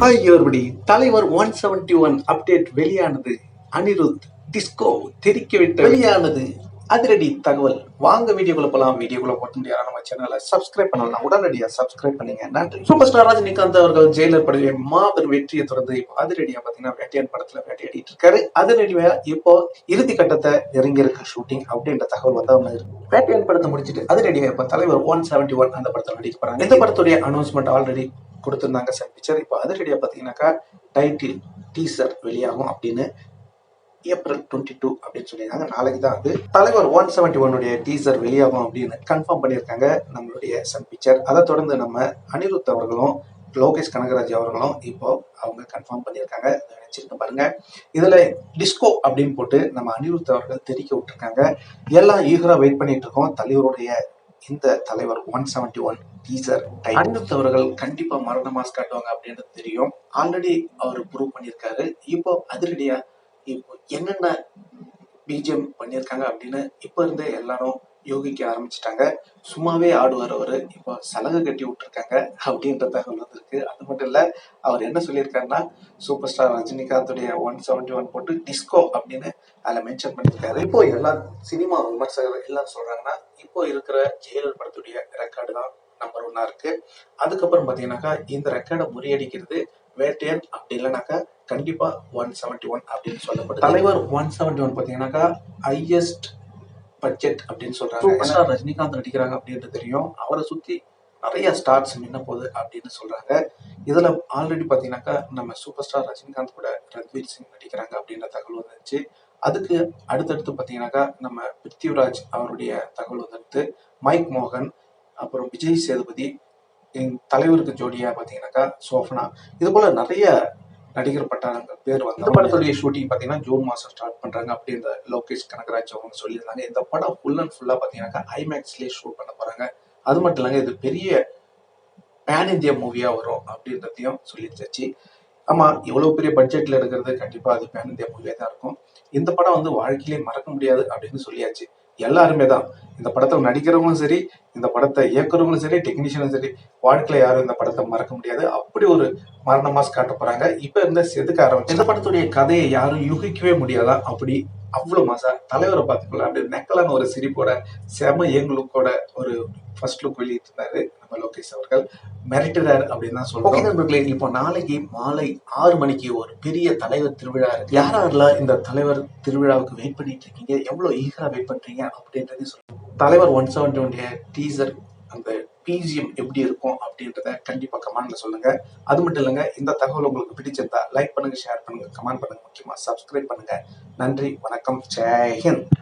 Hi everybody. தலைவர் one seventy one update வெளியானது. Anirudh disco தெரிக்க விட்ட வெளியானது. அதிரடி தகவல். வாங்க வீடியோக்குள்ள போலாம். வீடியோக்குள்ள போட்டு முடியாது நம்ம சேனலை சப்ஸ்கிரைப் பண்ணலாம் உடனடியாக சப்ஸ்கிரைப் பண்ணுங்க. நன்றி. சூப்பர் ஸ்டார் ரஜினிகாந்த் அவர்கள் ஜெயிலர் படவே மாபெரும் வெற்றியை தொடர்ந்து இப்போ அதிரடியா பார்த்தீங்கன்னா வேட்டையான் படத்துல வேட்டையாடிட்டு இருக்காரு. அதிரடியா இப்போ இறுதி கட்டத்தை நெருங்கி இருக்க ஷூட்டிங் அப்படின்ற தகவல் வந்து அவங்க இருக்கு. வேட்டையான் படத்தை முடிச்சிட்டு அதிரடியா இப்போ தலைவர் ஒன் செவன்டி ஒன் அந்த படத்தில் நடிக்க போறாங்க. இந்த படத்துடைய அனௌன்ஸ்மெண்ட் ஆல்ரெடி கொடுத்துருந்தாங்க சன் பிக்சர் இப்போ அதிரடியாக பார்த்தீங்கன்னாக்கா டைட்டில் டீசர் வெளியாகும் அப்படின்னு ஏப்ரல் டுவெண்ட்டி டூ அப்படின்னு சொல்லியிருந்தாங்க. நாளைக்கு தான் அது தலைவர் ஒன் செவன்டி ஒன்னுடைய டீசர் வெளியாகும் அப்படின்னு கன்ஃபார்ம் பண்ணியிருக்காங்க நம்மளுடைய சன் பிக்சர் அதை தொடர்ந்து நம்ம அனிருத் அவர்களும் லோகேஷ் கனகராஜ் அவர்களும் இப்போ அவங்க கன்ஃபார்ம் பண்ணியிருக்காங்க. இதை பாருங்க. இதுல டிஸ்கோ அப்படின்னு போட்டு நம்ம அனிருத் அவர்கள் தெரிவிக்க விட்டுருக்காங்க. எல்லாம் ஈகராக வெயிட் பண்ணிட்டு இருக்கோம். தலைவருடைய இந்த தலைவர் ஒன் செவன்டி ஒன் டீசர் அடுத்தவர்கள் அவர்கள் கண்டிப்பா மரண மாஸ் காட்டுவாங்க அப்படின்றது தெரியும். ஆல்ரெடி அவர் ப்ரூவ் பண்ணியிருக்காரு. இப்போ அதிரடியா இப்போ என்னென்ன பிஜிஎம் பண்ணியிருக்காங்க அப்படின்னு இப்போ இருந்தே எல்லாரும் யோகிக்க ஆரம்பிச்சிட்டாங்க. சும்மாவே ஆடுவார் அவர். இப்போ சலகை கட்டி விட்டுருக்காங்க அப்படின்ற தகவல் வந்திருக்கு. அது மட்டும் இல்லை அவர் என்ன சொல்லியிருக்காருன்னா சூப்பர் ஸ்டார் ரஜினிகாந்துடைய ஒன் செவன்டி ஒன் போட்டு டிஸ்கோ அப்படின்னு அதில் மென்ஷன் பண்ணியிருக்காரு. இப்போ எல்லா சினிமா விமர்சகர் எல்லாம் சொல்றாங்கன்னா இப்போ இருக்கிற ஜெயலலிதா படத்துடைய ரெக்கார்டு தான் நம்பர் ஒன்னா இருக்கு. அதுக்கப்புறம் பார்த்தீங்கன்னாக்கா இந்த ரெக்கார்டை முறியடிக்கிறது வேட்டையன் அப்படி இல்லைனாக்கா கண்டிப்பா ஒன் செவன்டி ஒன் அப்படின்னு சொல்லப்படும் தலைவர் ஒன் செவன்டி ஒன் பார்த்தீங்கன்னாக்கா ஹையஸ்ட் பட்ஜெட் அப்படின்னு சொல்றாங்க. சூப்பர் ரஜினிகாந்த் நடிக்கிறாங்க அப்படின்றது தெரியும். அவரை சுத்தி நிறைய ஸ்டார்ஸ் நின்ன போகுது அப்படின்னு சொல்றாங்க. இதுல ஆல்ரெடி பாத்தீங்கன்னாக்கா நம்ம சூப்பர் ஸ்டார் ரஜினிகாந்த் கூட ரன்வீர் சிங் நடிக்கிறாங்க அப்படின்ற தகவல் வந்துச்சு அதுக்கு அடுத்தடுத்து பாத்தீங்கன்னாக்கா நம்ம பிருத்திவிராஜ் அவருடைய தகவல் வந்துட்டு மைக் மோகன் அப்புறம் விஜய் சேதுபதி என் தலைவருக்கு ஜோடியா பாத்தீங்கன்னாக்கா சோஃபனா. இது போல நிறைய நடிகர் பட்டாளங்கள் பேர் வந்து இந்த படத்துடைய ஷூட்டிங் பாத்தீங்கன்னா ஜூன் மாசம் ஸ்டார்ட் பண்றாங்க. அப்படின்ற லோகேஷ் கனகராஜ் அவங்க சொல்லியிருந்தாங்க. இந்த படம் ஃபுல் அண்ட் ஃபுல்லா பாத்தீங்கன்னாக்கா ஐமேக்ஸ்லயே ஷூட் பண்ண போறாங்க. அது மட்டும் இல்லைங்க இது பெரிய பேன் இந்தியா மூவியா வரும் அப்படின்றதையும் சொல்லிருச்சாச்சு ஆமா இவ்வளவு பெரிய பட்ஜெட்ல எடுக்கிறது கண்டிப்பா அது பேன் இந்தியா மூவியா தான் இருக்கும். இந்த படம் வந்து வாழ்க்கையிலே மறக்க முடியாது அப்படின்னு சொல்லியாச்சு. எல்லாருமே தான். இந்த படத்தில் நடிக்கிறவங்களும் சரி இந்த படத்தை இயக்குறவங்களும் சரி டெக்னீஷியனும் சரி வாழ்க்கையில யாரும் இந்த படத்தை மறக்க முடியாது. அப்படி ஒரு மரண மாஸ் காட்ட போறாங்க. இப்ப இருந்த செதுக்க ஆரம்பிச்சு இந்த படத்துடைய கதையை யாரும் யூகிக்கவே முடியாதா? அப்படி அவ்வளோ மசா தலைவரை பார்த்துக்கலாம் அப்படியே நெக்கலான ஒரு சிரிப்போட செம யங் லுக்கோட ஒரு ஃபர்ஸ்ட் லுக் வெளியிட்டிருந்தாரு நம்ம லோகேஷ் அவர்கள். மிரட்டுறாரு அப்படின்னு தான் சொல்லுவோம் நண்பர்களே இப்போ நாளைக்கு மாலை ஆறு மணிக்கு ஒரு பெரிய தலைவர் திருவிழா இருக்கு. யார் யாரெல்லாம் இந்த தலைவர் திருவிழாவுக்கு வெயிட் பண்ணிட்டு இருக்கீங்க? எவ்வளவு ஈகரா வெயிட் பண்றீங்க அப்படின்றதையும் சொல்லுவோம் தலைவர் ஒன் செவன் ஒன்டைய டீசர் அந்த பிஜிஎம் எப்படி இருக்கும் அப்படின்றத கண்டிப்பாக கமெண்ட்ல சொல்லுங்கள் அது மட்டும் இல்லைங்க இந்த தகவல் உங்களுக்கு பிடிச்சிருந்தா லைக் பண்ணுங்கள் ஷேர் பண்ணுங்கள் கமெண்ட் பண்ணுங்கள் முக்கியமாக சப்ஸ்கிரைப் பண்ணுங்கள் நன்றி வணக்கம் ஜெயஹிந்த்